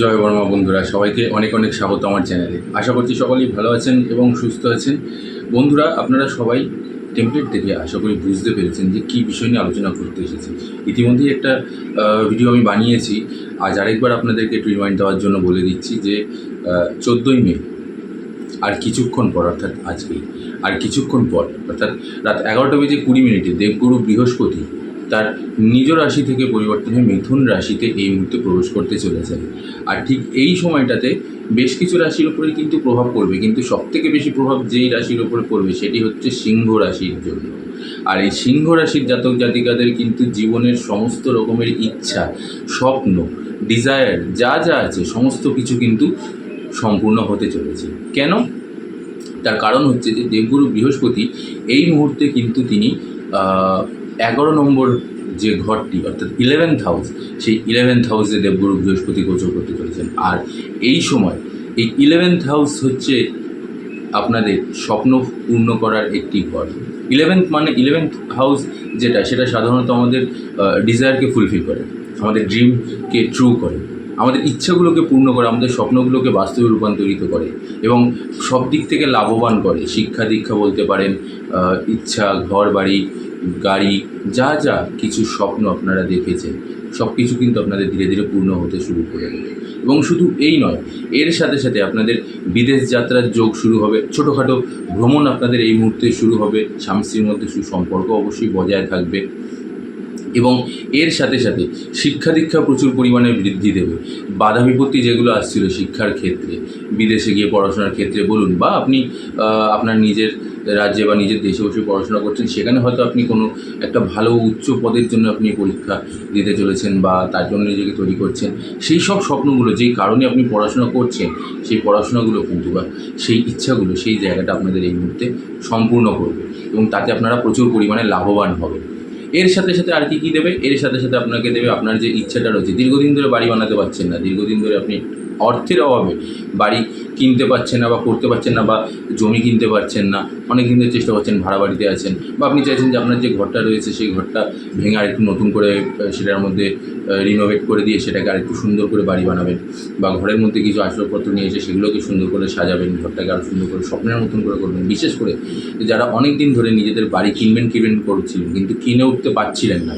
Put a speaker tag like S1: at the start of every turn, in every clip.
S1: জয় বর্মা বন্ধুরা, সবাইকে অনেক অনেক স্বাগত আমার চ্যানেলে আশা করছি সকলেই ভালো আছেন এবং সুস্থ আছেন। বন্ধুরা, আপনারা সবাই টেমপ্লেট থেকে আশা করি বুঝতে পেরেছেন যে কী বিষয় নিয়ে আলোচনা করতে এসেছি। ইতিমধ্যেই একটা ভিডিও আমি বানিয়েছি। আজ আরেকবার আপনাদেরকে একটু রিমাইন্ড দেওয়ার জন্য বলে দিচ্ছি যে চোদ্দোই মে, আর কিছুক্ষণ পর, অর্থাৎ আজকেই, আর কিছুক্ষণ পর, অর্থাৎ রাত এগারোটা বেজে কুড়ি মিনিটে দেবগুরু বৃহস্পতি তার নিজ রাশি থেকে পরিবর্তন হয়ে মিথুন রাশিতে এই মুহূর্তে প্রবেশ করতে চলেছে। আর ঠিক এই সময়টাতে বেশ কিছু রাশির উপরে কিন্তু প্রভাব পড়বে, কিন্তু সবথেকে বেশি প্রভাব যেই রাশির উপরে পড়বে সেটি হচ্ছে সিংহ রাশির জন্য। আর এই সিংহ রাশির জাতক জাতিকাদের কিন্তু জীবনের সমস্ত রকমের ইচ্ছা, স্বপ্ন ডিজায়ার যা যা আছে, সমস্ত কিছু কিন্তু সম্পূর্ণ হতে চলেছে। কেন? তার কারণ হচ্ছে যে দেবগুরু বৃহস্পতি এই মুহূর্তে কিন্তু তিনি এগারো নম্বর যে ঘরটি, অর্থাৎ ইলেভেন্থ হাউস সেই ইলেভেন্থ হাউসে দেবগুরু বৃহস্পতি গোচর করতে চলেছেন। আর এই সময় এই ইলেভেন্থ হাউস হচ্ছে আপনাদের স্বপ্ন পূর্ণ করার একটি ঘর। ইলেভেন্থ মানে ইলেভেন্থ হাউস যেটা, সেটা সাধারণত আমাদের ডিজায়ারকে ফুলফিল করে, আমাদের ড্রিমকে ট্রু করে, আমাদের ইচ্ছাগুলোকে পূর্ণ করে, আমাদের স্বপ্নগুলোকে বাস্তবে রূপান্তরিত করে এবং সব দিক থেকে লাভবান করে। শিক্ষা দীক্ষা বলতে পারেন ইচ্ছা ঘর বাড়ি গাড়ি, যা যা কিছু স্বপ্ন আপনারা দেখেছেন, সব কিছু কিন্তু আপনাদের ধীরে ধীরে পূর্ণ হতে শুরু করে এবং শুধু এই নয়, এর সাথে সাথে আপনাদের বিদেশ যাত্রার যোগ শুরু হবে, ছোটোখাটো ভ্রমণ আপনাদের এই মুহূর্তে শুরু হবে স্বামী স্ত্রীর মধ্যে সুসম্পর্ক অবশ্যই বজায় থাকবে এবং এর সাথে সাথে শিক্ষা দীক্ষা প্রচুর পরিমাণে বৃদ্ধি দেবে। বাধা বিপত্তি যেগুলো আসছিল শিক্ষার ক্ষেত্রে, বিদেশে গিয়ে পড়াশোনার ক্ষেত্রে বলুন বা আপনি আপনার নিজের রাজ্যে বা নিজের দেশে বসে পড়াশোনা করছেন, সেখানে হয়তো আপনি কোনো একটা ভালো উচ্চ পদের জন্য আপনি পরীক্ষা দিতে চলেছেন বা তার জন্য নিজেকে তৈরি করছেন। সেই সব স্বপ্নগুলো, যেই কারণে আপনি পড়াশোনা করছেন, সেই পড়াশোনাগুলো কিন্তু বা সেই ইচ্ছাগুলো, সেই জায়গাটা আপনাদের এই মুহূর্তে সম্পূর্ণ করবে এবং তাতে আপনারা প্রচুর পরিমাণে লাভবান হবেন। এর সাথে সাথে আর কি কী দেবে? এর সাথে সাথে আপনাকে দেবে আপনার যে ইচ্ছাটা রয়েছে। দীর্ঘদিন ধরে বাড়ি বানাতে পারছেন না। দীর্ঘদিন ধরে আপনি অর্থের অভাবে বাড়ি কিনতে পারছেন না বা করতে পারছেন না বা জমি কিনতে পারছেন না, অনেক দিন ধরে চেষ্টা করছেন, ভাড়া বাড়িতে আছেন বা আপনি চাইছেন যে আপনার যে ঘরটা রয়েছে সেই ঘরটা ভেঙে আরেকটু নতুন করে সেটার মধ্যে রিনোভেট করে দিয়ে সেটাকে আরেকটু সুন্দর করে বাড়ি বানাবেন বা ঘরের মধ্যে কিছু আসবাবপত্র নিয়ে এসে সেগুলোকে সুন্দর করে সাজাবেন, ঘরটাকে আরও সুন্দর করে স্বপ্নের মতন করে করবেন। বিশেষ করে যারা অনেক দিন ধরে নিজেদের বাড়ি কিনবেন কিনবেন করছিলেন কিন্তু কিনে উঠতে পারছিলেন না।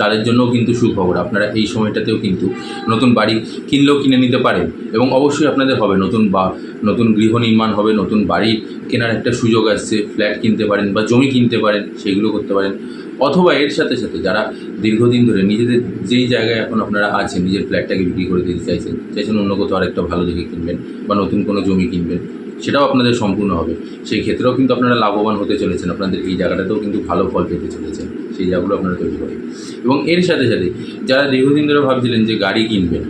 S1: তাদের জন্যও কিন্তু সুখবর। আপনারা এই সময়টাতেও কিন্তু নতুন বাড়ি কিনলেও কিনে নিতে পারেন এবং অবশ্যই আপনাদের হবে নতুন বা নতুন গৃহ নির্মাণ হবে, নতুন বাড়ি কেনার একটা সুযোগ আসছে, ফ্ল্যাট কিনতে পারেন বা জমি কিনতে পারেন, সেগুলো করতে পারেন। অথবা এর সাথে সাথে যারা দীর্ঘদিন ধরে নিজেদের যেই জায়গায় এখন আপনারা আছেন, নিজের ফ্ল্যাটটাকে বিক্রি করে দিতে চাইছেন চাইছেন অন্য কোথাও আরেকটা ভালো দেখে কিনবেন বা নতুন কোনো জমি কিনবেন, সেটাও আপনাদের সম্পূর্ণ হবে। সেই ক্ষেত্রেও কিন্তু আপনারা লাভবান হতে চলেছেন, আপনাদের এই জায়গাটাতেও কিন্তু ভালো ফল পেতে চলেছেন। সেই জায়গাগুলো আপনারা তৈরি করেন। এবং এর সাথে সাথে যারা দীর্ঘদিন ধরে ভাবছিলেন যে গাড়ি কিনবেন,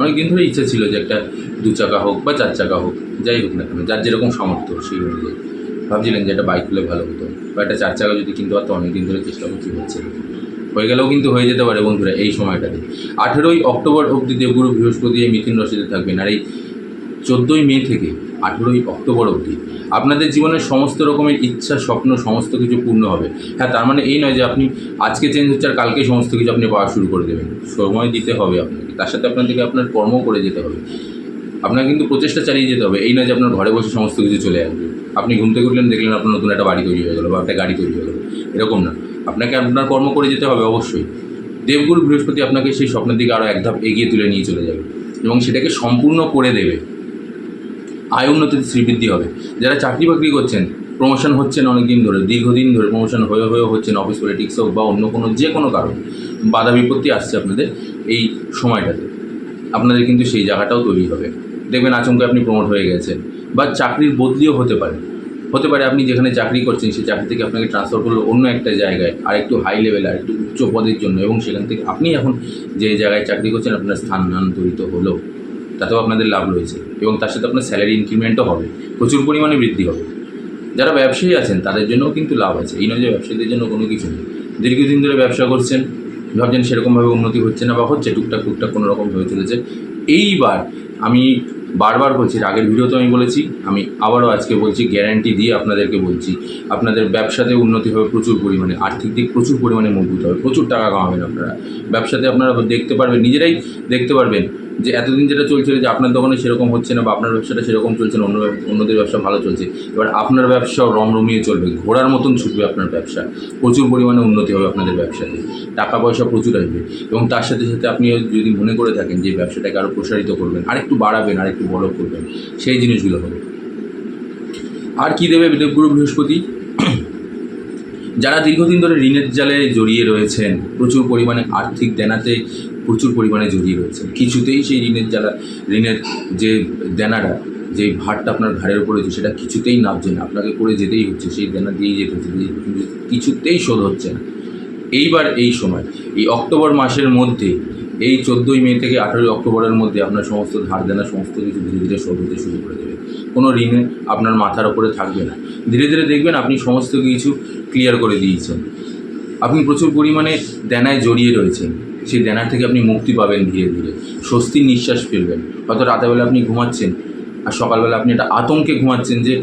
S1: অনেক দিন ধরে ইচ্ছা ছিল যে একটা দু চাকা হোক বা চার চাকা হোক, যাই হোক না কেন, যার যেরকম সামর্থ্য সেই অনুযায়ী। ভাবছিলেন যে একটা বাইক হলে ভালো হতো, বা একটা চার চাকা যদি কিনতে পারতো অনেক দিন ধরে চেষ্টা করছি, হচ্ছে হয়ে গেলেও কিন্তু হয়ে যেতে পারে বন্ধুরা এই সময়টাতে। আঠেরোই অক্টোবর অবধি দেবগুরু বৃহস্পতি মিথুন রাশিতে থাকবেন, আর এই চোদ্দোই মে থেকে আঠেরোই অক্টোবর অবধি আপনাদের জীবনের সমস্ত রকমের ইচ্ছা, স্বপ্ন, সমস্ত কিছু পূর্ণ হবে। হ্যাঁ তার মানে এই নয় যে আপনি আজকে চেঞ্জ হচ্ছে আর কালকে সমস্ত কিছু আপনি পাওয়া শুরু করে দেবেন। সময় দিতে হবে আপনাকে। তার সাথে আপনাদেরকে আপনার কর্ম করে যেতে হবে। আপনার কিন্তু প্রচেষ্টা চালিয়ে যেতে হবে। এই নয় যে আপনার ঘরে বসে সমস্ত কিছু চলে আসবে। আপনি ঘুম থেকে দেখলেন আপনার নতুন একটা বাড়ি তৈরি হয়ে গেলো বা একটা গাড়ি তৈরি হয়ে গেলো। এরকম না। আপনাকে আপনার কর্ম করে যেতে হবে অবশ্যই। দেবগুরু বৃহস্পতি আপনাকে সেই স্বপ্নের দিকে আরও এক ধাপ এগিয়ে তুলে নিয়ে চলে যাবে এবং সেটাকে সম্পূর্ণ করে দেবে। আয় উন্নতিতে শ্রীবৃদ্ধি হবে। যারা চাকরি বাকরি করছেন প্রমোশন হচ্ছেন অনেক দিন ধরে, দীর্ঘদিন ধরে প্রমোশন হয়ে হয়ে হচ্ছেন অফিস পলিটিক্স হোক বা অন্য কোনো যে কোনো কারণ, বাধা বিপত্তি আসছে আপনাদের এই সময়টাতে। আপনাদের কিন্তু সেই জায়গাটাও তৈরি হবে। দেখবেন আচমকা আপনি প্রমোট হয়ে গেছেন, বা চাকরির বদলিও হতে পারে। হতে পারে আপনি যেখানে চাকরি করছেন, সেই চাকরি থেকে আপনাকে ট্রান্সফার করল অন্য একটা জায়গায় আর একটু হাই লেভেল আর একটু উচ্চ পদের জন্য, এবং সেখান থেকে আপনি এখন যে জায়গায় চাকরি করছেন, আপনার স্থানান্তরিত হলো। তাতেও আপনাদের লাভ রয়েছে এবং তার সাথে আপনার স্যালারি ইনক্রিমেন্টও হবে, প্রচুর পরিমাণে বৃদ্ধি হবে। যারা ব্যবসায়ী আছেন, তাদের জন্যও কিন্তু লাভ আছে। এই নয় যে ব্যবসায়ীদের জন্য কোনো কিছু নেই। দীর্ঘদিন ধরে ব্যবসা করছেন, ভাবছেন সেরকমভাবে উন্নতি হচ্ছে না বা হচ্ছে, টুকটাক টুকটাক কোনো রকম হয়ে চলেছে। এইবার আমি বারবার বলছি আগের ভিডিওতে আমি বলেছি, আমি আবারও আজকে বলছি গ্যারান্টি দিয়ে আপনাদেরকে বলছি, আপনাদের ব্যবসাতে উন্নতি হবে প্রচুর পরিমাণে, আর্থিক দিক প্রচুর পরিমাণে মজবুত হবে, প্রচুর টাকা কামাবেন আপনারা। ব্যবসাতে আপনারা দেখতে পারবেন, নিজেরাই দেখতে পারবেন যে এতদিন যেটা চলছিল যে আপনার দোকানে সেরকম হচ্ছে না বা আপনার ব্যবসাটা সেরকম চলছে না, অন্য অন্যদের ব্যবসা ভালো চলছে, এবার আপনার ব্যবসাও রমরমিয়ে চলবে, ঘোড়ার মতন ছুটবে আপনার ব্যবসা, প্রচুর পরিমাণে উন্নতি হবে আপনাদের ব্যবসাতে, টাকা পয়সা প্রচুর আসবে, এবং তার সাথে সাথে আপনি যদি মনে করে থাকেন যে ব্যবসাটাকে আরও প্রসারিত করবেন, আরেকটু বাড়াবেন, আরেকটু বড় করবেন, সেই জিনিসগুলো হবে। আর কি দেবে দেবগুরু বৃহস্পতি? যারা দীর্ঘদিন ধরে ঋণের জালে জড়িয়ে রয়েছেন, প্রচুর পরিমাণে আর্থিক দেনাতে প্রচুর পরিমাণে জড়িয়ে রয়েছেন কিছুতেই সেই ঋণের জ্বালা, ঋণের যে দেনাটা, যে ভারটা আপনার ঘাড়ের উপরে রয়েছে, সেটা কিছুতেই নামছে না আপনাকে করে যেতেই হচ্ছে, সেই দেনা দিয়েই যেতে হচ্ছে কিছুতেই শোধ হচ্ছে না। এইবার এই সময়, এই অক্টোবর মাসের মধ্যে, এই চোদ্দোই মে থেকে আঠেরোই অক্টোবরের মধ্যে আপনার সমস্ত ধার দেনা, সমস্ত কিছু ধীরে ধীরে শোধ হতে শুরু করে দেবে। কোনো ঋণে আপনার মাথার ওপরে থাকবে না। ধীরে ধীরে দেখবেন আপনি সমস্ত কিছু ক্লিয়ার করে দিয়েছেন। আপনি প্রচুর পরিমাণে দেনায় জড়িয়ে রয়েছেন। সেই দেনার থেকে আপনি মুক্তি পাবেন ধীরে ধীরে। স্বস্তির নিঃশ্বাস ফেলবেন। হয়তো রাতেরবেলা আপনি ঘুমাচ্ছেন আর সকালবেলা আপনি একটা আতঙ্কে ঘুমাচ্ছেন যে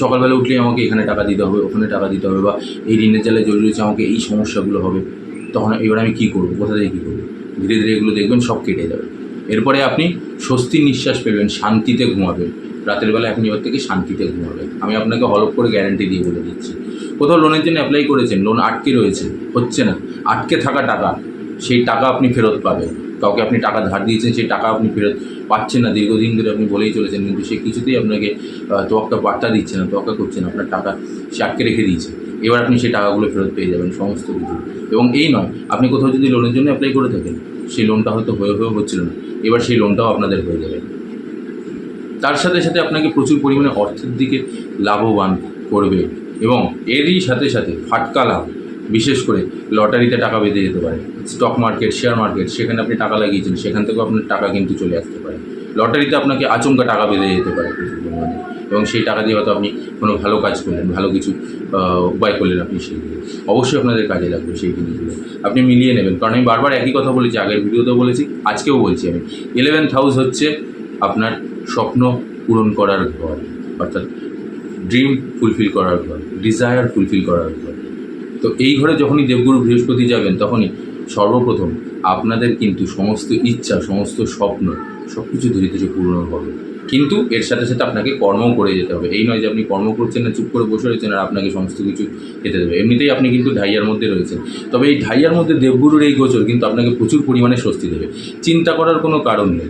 S1: সকালবেলা উঠলেই আমাকে এখানে টাকা দিতে হবে, ওখানে টাকা দিতে হবে বা এই ঋণের জালে জড়িয়ে রয়েছে আমাকে এই সমস্যাগুলো হবে। তখন এবার আমি কী করব? কোথা থেকে কী করব? ধীরে ধীরে এগুলো দেখবেন, সব কেটে যাবে। এরপরে আপনি স্বস্তির নিঃশ্বাস ফেলবেন, শান্তিতে ঘুমাবেন। রাতের বেলা আপনি এবার থেকে শান্তিতে ঘুমাবেন। আমি আপনাকে হলপ করে গ্যারান্টি দিয়ে বলে দিচ্ছি। কোথাও লোনের জন্য অ্যাপ্লাই করেছেন লোন আটকে রয়েছে, হচ্ছে না। আটকে থাকা টাকা, সেই টাকা আপনি ফেরত পাবেন। কাউকে আপনি টাকা ধার দিয়েছেন, সেই টাকা আপনি ফেরত পাচ্ছেন না। দীর্ঘদিন ধরে আপনি বলেই চলেছেন, কিন্তু সে কিছুতেই আপনাকে তোয়াক্কা, বার্তা দিচ্ছে না, তোয়াক্কা করছে না। আপনার টাকা সে আটকে রেখে দিয়েছে। এবার আপনি সেই টাকাগুলো ফেরত পেয়ে যাবেন, সমস্ত কিছু। এবং এই নয়, আপনি কোথাও যদি লোনের জন্য অ্যাপ্লাই করে থাকেন, সেই লোনটা হয়তো হয়ে হয়েও হচ্ছিল না। এবার সেই লোনটাও আপনাদের হয়ে যাবে। তার সাথে সাথে আপনাকে প্রচুর পরিমাণে অর্থের দিকে লাভবান করবে। এবং এরই সাথে সাথে ফাটকা লাভ, বিশেষ করে লটারিতে টাকা বেঁধে যেতে পারে স্টক মার্কেট শেয়ার মার্কেট সেখানে আপনি টাকা লাগিয়েছেন, সেখান থেকেও আপনার টাকা কিন্তু চলে আসতে পারে। লটারিতে আপনাকে আচমকা টাকা বেঁধে যেতে পারে এবং সেই টাকা দিয়ে হয়তো আপনি কোনো ভালো কাজ করলেন, ভালো কিছু উপায় করলেন আপনি সেই দিয়ে অবশ্যই আপনাদের কাজে লাগবে সেই জিনিসগুলো। আপনি মিলিয়ে নেবেন, কারণ আমি বারবার একই কথা বলেছি, আগের ভিডিওতেও বলেছি, আজকেও বলছি আমি। ইলেভেন্থ হাউস হচ্ছে আপনার স্বপ্ন পূরণ করার ঘর, অর্থাৎ ড্রিম ফুলফিল করার ঘর। ডিজায়ার ফুলফিল করার ঘর তো এই ঘরে যখনই দেবগুরু বৃহস্পতি যাবেন, তখনই সর্বপ্রথম আপনাদের কিন্তু সমস্ত ইচ্ছা, সমস্ত স্বপ্ন সব কিছু ধীরে ধীরে পূর্ণ হবে। কিন্তু এর সাথে সাথে আপনাকে কর্ম করে যেতে হবে। এই নয় যে আপনি কর্ম করছেন না, চুপ করে বসে রয়েছেন আর আপনাকে সমস্ত কিছু খেতে দেবে। এমনিতেই আপনি কিন্তু ঢাইয়ার মধ্যে রয়েছেন। তবে এই ঢাইয়ার মধ্যে দেবগুরুর এই গোচর কিন্তু আপনাকে প্রচুর পরিমাণে স্বস্তি দেবে। চিন্তা করার কোনো কারণ নেই।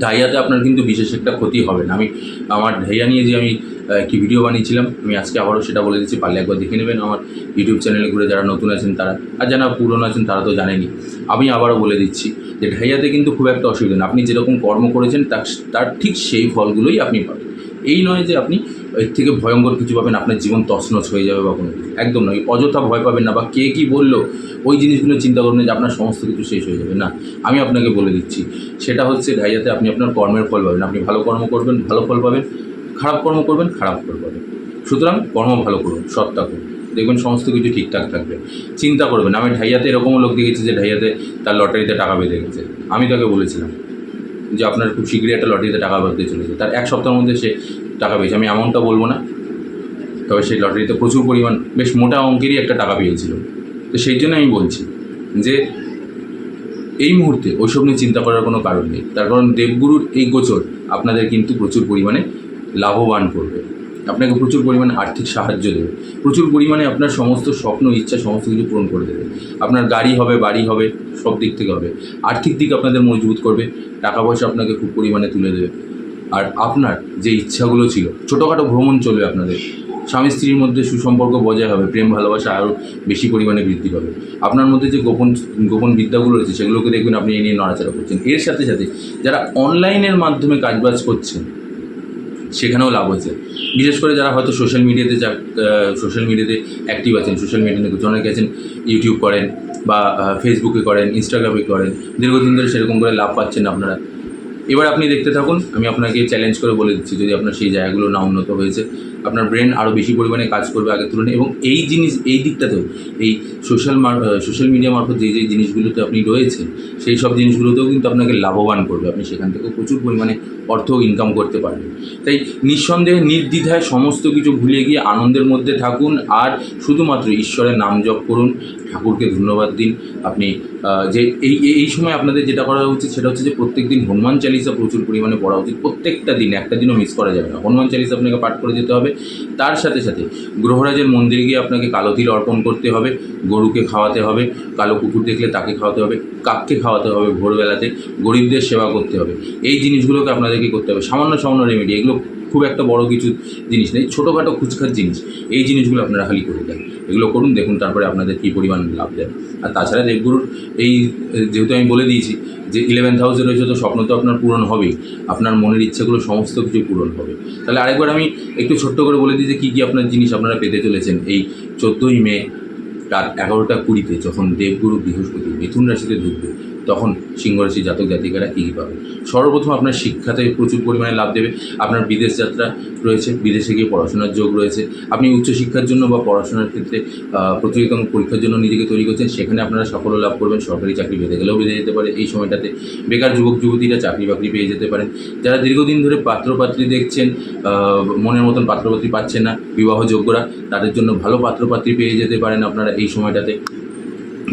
S1: ঢাইয়াতে আপনার কিন্তু বিশেষ একটা ক্ষতি হবে না। আমি, আমার ঢাইয়া নিয়ে যে আমি একটি ভিডিও বানিয়েছিলাম। আমি আজকে আবারও সেটা বলে দিচ্ছি। পারলে একবার দেখে নেবেন আমার ইউটিউব চ্যানেলে ঘুরে যারা নতুন আছেন তারা। আর যারা পুরনো আছেন তারা তো জানেনি আমি আবারও বলে দিচ্ছি যে ঢাইয়াতে কিন্তু খুব একটা অসুবিধা নেই। আপনি যেরকম কর্ম করেছেন, তার তার ঠিক সেই ফলগুলোই আপনি পাবেন। এই নয় যে আপনি এর থেকে ভয়ঙ্কর কিছু পাবেন, আপনার জীবন তছনছ হয়ে যাবে বা কোনো একদম নয়। অযথা ভয় পাবেন না বা কে কী বলল, ওই জিনিসগুলো চিন্তা করবেন যে আপনার সমস্ত কিছু শেষ হয়ে যাবে। না, আমি আপনাকে বলে দিচ্ছি। সেটা হচ্ছে ঢাইয়াতে আপনি আপনার কর্মের ফল পাবেন। আপনি ভালো কর্ম করবেন, ভালো ফল পাবেন। খারাপ কর্ম করবেন, খারাপ ফল পাবেন। সুতরাং কর্ম ভালো করুন সৎ করুন। দেখবেন সমস্ত কিছু ঠিকঠাক থাকবে। চিন্তা করবেন, আমি ঢাইয়াতে এরকমও লোক দেখেছি যে ঢাইয়াতে তার লটারিতে টাকা বেঁধে গেছে। আমি তাকে বলেছিলাম যে আপনার খুব শীঘ্রই একটা লটারিতে টাকা বেঁধে চলেছে তার এক সপ্তাহের মধ্যে সে টাকা পেয়েছে। আমি এমনটা বলব না, তবে সেই লটারিতে প্রচুর পরিমাণ, বেশ মোটা অঙ্কেরই একটা টাকা পেয়েছিল। তো সেই জন্য আমি বলছি যে এই মুহূর্তে ওইসব নিয়ে চিন্তা করার কোনো কারণ নেই। তার কারণ দেবগুরুর এই গোচর আপনাদের কিন্তু প্রচুর পরিমাণে লাভবান করবে। আপনাকে প্রচুর পরিমাণে আর্থিক সাহায্য দেবে। প্রচুর পরিমাণে আপনার সমস্ত স্বপ্ন, ইচ্ছা, সমস্ত কিছু পূরণ করে দেবে। আপনার গাড়ি হবে, বাড়ি হবে, সব দিক থেকে হবে। আর্থিক দিক আপনাদের মজবুত করবে। টাকা পয়সা আপনাকে খুব পরিমাণে তুলে দেবে। আর আপনার যে ইচ্ছাগুলো ছিল, ছোটোখাটো ভ্রমণ চলবে আপনাদের। স্বামী স্ত্রীর মধ্যে সুসম্পর্ক বজায় হবে, প্রেম, ভালোবাসা আরও বেশি পরিমাণে বৃদ্ধি পাবে। আপনার মধ্যে যে গোপন গোপন বিদ্যাগুলো রয়েছে, সেগুলোকে দেখবেন আপনি এই নিয়ে নড়াচড়া করছেন। এর সাথে সাথে যারা অনলাইনের মাধ্যমে কাজবাজ করছেন সেখানেও লাভ হয়েছে। বিশেষ করে যারা হয়তো সোশ্যাল মিডিয়াতে যা সোশ্যাল মিডিয়াতে অ্যাক্টিভ আছেন সোশ্যাল মিডিয়াতে অনেকে আছেন ইউটিউব করেন বা ফেসবুকে করেন ইনস্টাগ্রামে করেন, দীর্ঘদিন ধরে সেরকম করে লাভ পাচ্ছেন আপনারা। এবার আপনি দেখতে থাকুন, আমি আপনাকে চ্যালেঞ্জ করে বলে দিচ্ছি, যদি আপনার সেই জায়গাগুলো না উন্নত হয়েছে আপনার ব্রেন আরও বেশি পরিমাণে কাজ করবে আগের তুলনায়। এবং এই জিনিস, এই দিকটাতেও, এই সোশ্যাল সোশ্যাল মিডিয়া মারফত যে যে জিনিসগুলোতে আপনি রয়েছেন, সেই সব জিনিসগুলোতেও কিন্তু আপনাকে লাভবান করবে। আপনি সেখান থেকেও প্রচুর পরিমাণে অর্থ ইনকাম করতে পারবেন। তাই নিঃসন্দেহে নির্দ্বিধায় সমস্ত কিছু ভুলে গিয়ে আনন্দের মধ্যে থাকুন আর শুধুমাত্র ঈশ্বরের নাম জপ করুন। ঠাকুরকে ধন্যবাদ দিন। আপনি যে, এই, এই- সময় আপনাদের যেটা করা উচিত সেটা হচ্ছে যে প্রত্যেক দিন হনুমান চালিসা প্রচুর পরিমাণে পড়া উচিত। প্রত্যেকটা দিন, একটা দিনও মিস করা যাবে না। হনুমান চালিসা আপনাকে পাঠ করে যেতে হবে। তার সাথে সাথে গ্রহরাজের মন্দিরে গিয়ে আপনাকে কালো তিল অর্পণ করতে হবে, গরুকে খাওয়াতে হবে, কালো কুকুর দেখলে তাকে খাওয়াতে হবে, কাককে খাওয়াতে হবে ভোরবেলাতে, গরিবদের সেবা করতে হবে। এই জিনিসগুলোকে আপনাদেরকে করতে হবে। সামান্য সামান্য রেমেডি এগুলো খুব একটা বড় কিছু জিনিস নেই, ছোটোখাটো খুচখাট জিনিস। এই জিনিসগুলো আপনারা খালি করে দেন। এগুলো করুন, দেখুন তারপরে আপনাদের কী পরিমাণ লাভ দেয়। আর তাছাড়া দেবগুরুর এই, যেহেতু আমি বলে দিয়েছি যে ইলেভেন্থ হাউসে রয়েছে, তো স্বপ্ন তো আপনার পূরণ হবেই। আপনার মনের ইচ্ছেগুলো সমস্ত কিছু পূরণ হবে। তাহলে আরেকবার আমি একটু ছোট্ট করে বলে দিই যে কী কী আপনার জিনিস আপনারা পেতে চলেছেন। এই চোদ্দোই মে রাত এগারোটা কুড়িতে, যখন দেবগুরু বৃহস্পতি, মিথুন রাশিতে ঢুকবে তখন সিংহরাশি জাতক জাতিকারা কী কী পাবে? সর্বপ্রথম আপনার শিক্ষাতে প্রচুর পরিমাণে লাভ দেবে। আপনার বিদেশ যাত্রা রয়েছে, বিদেশে গিয়ে পড়াশোনার যোগ রয়েছে। আপনি উচ্চশিক্ষার জন্য বা পড়াশোনার ক্ষেত্রে প্রতিযোগিতামূলক পরীক্ষার জন্য নিজেকে তৈরি করছেন, সেখানে আপনারা সাফল্য লাভ করবেন। সরকারি চাকরি পেতে গেলেও বেঁধে যেতে পারে এই সময়টাতে। বেকার যুবক, যুবতীরা চাকরি বাকরি পেয়ে যেতে পারেন। যারা দীর্ঘদিন ধরে পাত্রপাত্রী দেখছেন মনের মতন পাত্রপাত্রী পাচ্ছেন না, বিবাহযোগ্যরা, তাদের জন্য ভালো পাত্রপাত্রী পেয়ে যেতে পারেন আপনারা এই সময়টাতে।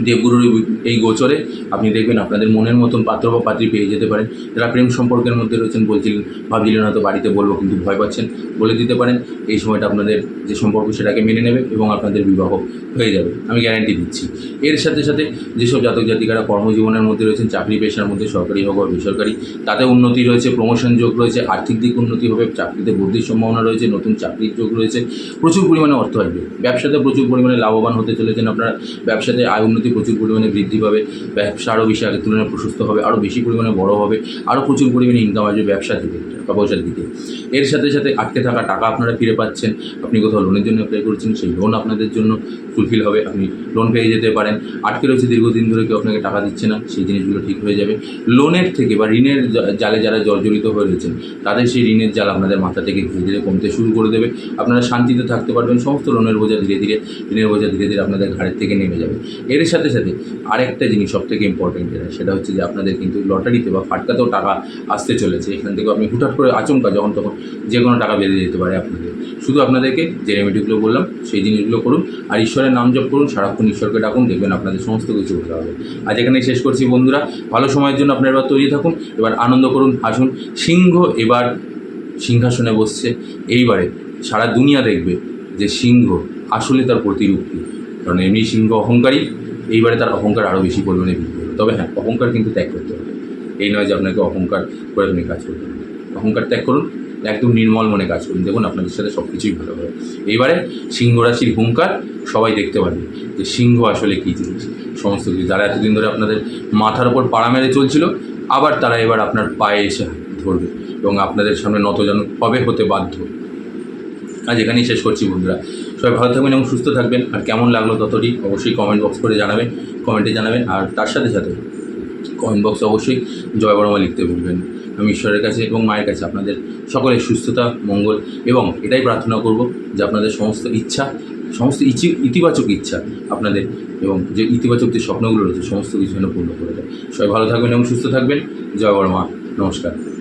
S1: দেবগুরুর এই- গোচরে আপনি দেখবেন আপনাদের মনের মতন পাত্র বা পাত্রী পেয়ে যেতে পারেন। যারা প্রেম সম্পর্কের মধ্যে রয়েছেন বলছিলেন, ভাবছিলেন হয়তো বাড়িতে বলব কিন্তু ভয় পাচ্ছেন বলে দিতে পারেন। এই সময়টা আপনাদের যে সম্পর্ক সেটাকে মেনে নেবে এবং আপনাদের বিবাহ হয়ে যাবে। আমি গ্যারান্টি দিচ্ছি। এর সাথে সাথে যেসব জাতক জাতিকারা কর্মজীবনের মধ্যে রয়েছেন, চাকরি পেশার মধ্যে সরকারি হোক বা বেসরকারি, তাতে উন্নতি রয়েছে প্রমোশন যোগ রয়েছে, আর্থিক দিক উন্নতি হবে, চাকরিতে বৃদ্ধির সম্ভাবনা রয়েছে, নতুন চাকরির যোগ রয়েছে, প্রচুর পরিমাণে অর্থ আসবে। ব্যবসাতে প্রচুর পরিমাণে লাভবান হতে চলেছেন আপনারা। ব্যবসাতে আয় উন্নতি প্রচুর পরিমাণে বৃদ্ধি পাবে, ব্যবসা আরও বেশি আগের তুলনায় প্রশস্ত হবে, আরও বেশি পরিমাণে বড় হবে, আরও প্রচুর পরিমাণে ইনকাম আসবে ব্যবসা দিকে টাকা পয়সার দিকে। এর সাথে সাথে আটকে থাকা টাকা আপনারা ফিরে পাচ্ছেন, আপনি কোথাও লোনের জন্য অ্যাপ্লাই করেছেন, সেই লোন আপনাদের জন্য ফুলফিল হবে, আপনি লোন পেয়ে যেতে পারেন। আটকে রয়েছে দীর্ঘদিন ধরে কেউ আপনাকে টাকা দিচ্ছে না, সেই জিনিসগুলো ঠিক হয়ে যাবে। লোনের থেকে বা ঋণের জালে যারা জর্জরিত হয়ে রয়েছেন, তাদের সেই ঋণের জাল আপনাদের মাথা থেকে ধীরে ধীরে কমতে শুরু করে দেবে। আপনারা শান্তিতে থাকতে পারবেন, সমস্ত লোনের বোঝা ধীরে ধীরে, ঋণের বোঝা ধীরে ধীরে আপনাদের ঘাড়ের থেকে নেমে যাবে। এর সাথে সাথে সাথে আরেকটা জিনিস সব থেকে ইম্পর্টেন্ট যেটা, সেটা হচ্ছে যে আপনাদের কিন্তু লটারিতে বা ফাটকাতেও টাকা আসতে চলেছে। এখান থেকে আপনি হুটহাট করে আচমকা যখন তখন যে কোনো টাকা বেরিয়ে যেতে পারে আপনাদের। শুধু আপনাদেরকে, যে রেমেডিগুলো বললাম, সেই জিনিসগুলো করুন আর ঈশ্বরের নাম জপ করুন, সারাক্ষণ ঈশ্বরকে ডাকুন, দেখবেন আপনাদের সমস্ত কিছু হতে হবে আজ এখানে শেষ করছি বন্ধুরা। ভালো সময়ের জন্য আপনারা এবার তৈরি থাকুন, এবার আনন্দ করুন, হাসুন। সিংহ এবার সিংহাসনে বসছে। এইবারে সারা দুনিয়া দেখবে যে সিংহ আসলে তার প্রতিরূপ। কারণ এমনি সিংহ অহংকারী এইবারে তার অহংকার আরও বেশি পরিমাণে বৃদ্ধি হবে তবে হ্যাঁ অহংকার কিন্তু ত্যাগ করতে হবে। এই নয় যে আপনাকে অহংকার করে আপনি কাজ করতে হবে অহংকার ত্যাগ করুন, একদম নির্মল মনে কাজ করুন। দেখুন, আপনাদের সাথে সব কিছুই ভালো হবে। এইবারে সিংহ রাশির হুঙ্কার সবাই দেখতে পারবে যে সিংহ আসলে কী জিনিস। সমস্ত কিছু। যারা এতদিন ধরে আপনাদের মাথার উপর পাড়া মেরে চলছিল, আবার তারা এবার আপনার পায়ে এসে ধরবে এবং আপনাদের সামনে নতজন হবে হতে বাধ্য। আজ এখানেই শেষ করছি বন্ধুরা। সবাই ভালো থাকবেন এবং সুস্থ থাকবেন। আর কেমন লাগল ততটি অবশ্যই কমেন্ট বক্স করে জানাবেন কমেন্টে জানাবেন। আর তার সাথে সাথে কমেন্ট বক্সে অবশ্যই জয় বর্মা লিখতে ভুলবেন আমি ঈশ্বরের কাছে এবং মায়ের কাছে আপনাদের সকলের সুস্থতা, মঙ্গল এবং এটাই প্রার্থনা করব যে আপনাদের সমস্ত ইচ্ছা, সমস্ত ইচি ইতিবাচক ইচ্ছা আপনাদের এবং যে ইতিবাচক যে স্বপ্নগুলো রয়েছে, সমস্ত কিছু যেন পূর্ণ করে দেয়। সবাই ভালো থাকবেন এবং সুস্থ থাকবেন। জয় বর্মা নমস্কার।